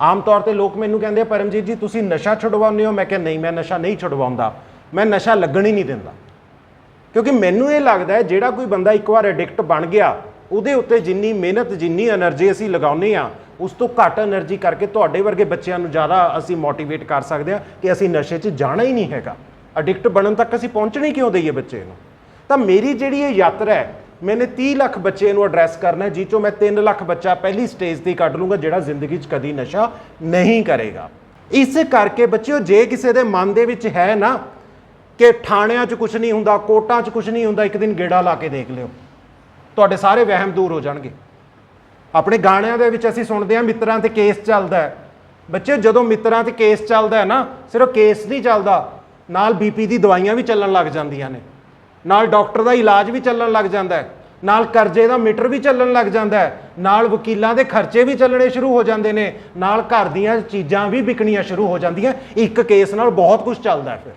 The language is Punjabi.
ਆਮ ਤੌਰ ਤੇ ਲੋਕ ਮੈਨੂੰ ਕਹਿੰਦੇ ਆ, ਪਰਮਜੀਤ ਜੀ, ਤੁਸੀਂ ਨਸ਼ਾ ਛੁਡਵਾਉਂਦੇ ਹੋ। ਮੈਂ ਕਿਹਾ, ਨਹੀਂ, ਮੈਂ ਨਸ਼ਾ ਨਹੀਂ ਛੁਡਵਾਉਂਦਾ। ਮੈਂ ਨਸ਼ਾ ਲੱਗਣ ਹੀ ਨਹੀਂ ਦਿੰਦਾ। ਕਿਉਂਕਿ ਮੈਨੂੰ ਇਹ ਲੱਗਦਾ ਜਿਹੜਾ ਕੋਈ ਬੰਦਾ ਇੱਕ ਵਾਰ ਐਡਿਕਟ ਬਣ ਗਿਆ, ਉਹਦੇ ਉੱਤੇ ਜਿੰਨੀ ਮਿਹਨਤ, ਜਿੰਨੀ એનર્ਜੀ ਅਸੀਂ ਲਗਾਉਨੇ ਆ ਉਸ ਤੋਂ ਘੱਟ એનર્ਜੀ ਕਰਕੇ ਤੁਹਾਡੇ ਵਰਗੇ ਬੱਚਿਆਂ ਨੂੰ ਜ਼ਿਆਦਾ ਅਸੀਂ ਮੋਟੀਵੇਟ ਕਰ ਸਕਦੇ ਆ ਕਿ ਅਸੀਂ ਨਸ਼ੇ 'ਚ ਜਾਣਾ ਹੀ ਨਹੀਂ ਹੈਗਾ। ਐਡਿਕਟ ਬਣਨ ਤੱਕ ਅਸੀਂ ਪਹੁੰਚਣੀ ਕਿਉਂ ਦਈਏ ਬੱਚੇ ਨੂੰ? ਤਾਂ ਮੇਰੀ ਜਿਹੜੀ ਇਹ ਯਾਤਰਾ ਹੈ ਮੈਨੇ 30 ਲੱਖ ਬੱਚੇ ਨੂੰ ਐਡਰੈਸ ਕਰਨਾ ਹੈ, ਜਿਹ ਚੋਂ ਮੈਂ 3 ਲੱਖ ਬੱਚਾ ਪਹਿਲੀ ਸਟੇਜ ਤੇ ਕੱਢ ਲੂੰਗਾ, ਜਿਹੜਾ ਜ਼ਿੰਦਗੀ 'ਚ ਕਦੀ ਨਸ਼ਾ ਨਹੀਂ ਕਰੇਗਾ। ਇਸ ਕਰਕੇ ਬੱਚਿਓ, ਜੇ ਕਿਸੇ ਦੇ ਮਨ ਦੇ ਵਿੱਚ ਹੈ ਨਾ ਕਿ ਥਾਣਿਆਂ 'ਚ ਕੁਝ ਨਹੀਂ ਹੁੰਦਾ ਕੋਟਾਂ 'ਚ ਕੁਝ ਨਹੀਂ ਹੁੰਦਾ, ਇੱਕ ਦਿਨ ਗੇੜਾ ਲਾ ਕੇ ਦੇਖ ਲਿਓ। ਤੁਹਾਡੇ ਸਾਰੇ ਵਹਿਮ ਦੂਰ ਹੋ ਜਾਣਗੇ। ਆਪਣੇ ਗਾਣਿਆਂ ਦੇ ਵਿੱਚ ਅਸੀਂ ਸੁਣਦੇ ਹਾਂ, ਮਿੱਤਰਾਂ ਤੇ ਕੇਸ ਚੱਲਦਾ ਹੈ। ਬੱਚੇ ਜਦੋਂ ਮਿੱਤਰਾਂ ਤੇ ਕੇਸ ਚੱਲਦਾ ਹੈ ਨਾ, ਸਿਰਫ ਕੇਸ ਨਹੀਂ ਚੱਲਦਾ, ਨਾਲ ਬੀਪੀ ਦੀ ਦਵਾਈਆਂ ਵੀ ਚੱਲਣ ਲੱਗ ਜਾਂਦੀਆਂ ਨੇ। ਨਾਲ ਡਾਕਟਰ ਦਾ ਇਲਾਜ ਵੀ ਚੱਲਣ ਲੱਗ ਜਾਂਦਾ ਹੈ, ਨਾਲ ਕਰਜ਼ੇ ਦਾ ਮੀਟਰ ਵੀ ਚੱਲਣ ਲੱਗ ਜਾਂਦਾ ਹੈ, ਨਾਲ ਵਕੀਲਾਂ ਦੇ ਖਰਚੇ ਵੀ ਚੱਲਣੇ ਸ਼ੁਰੂ ਹੋ ਜਾਂਦੇ ਨੇ, ਨਾਲ ਘਰ ਦੀਆਂ ਚੀਜ਼ਾਂ ਵੀ ਵਿਕਣੀਆਂ ਸ਼ੁਰੂ ਹੋ ਜਾਂਦੀਆਂ, ਇੱਕ ਕੇਸ ਨਾਲ ਬਹੁਤ ਕੁਝ ਚੱਲਦਾ ਹੈ ਫਿਰ।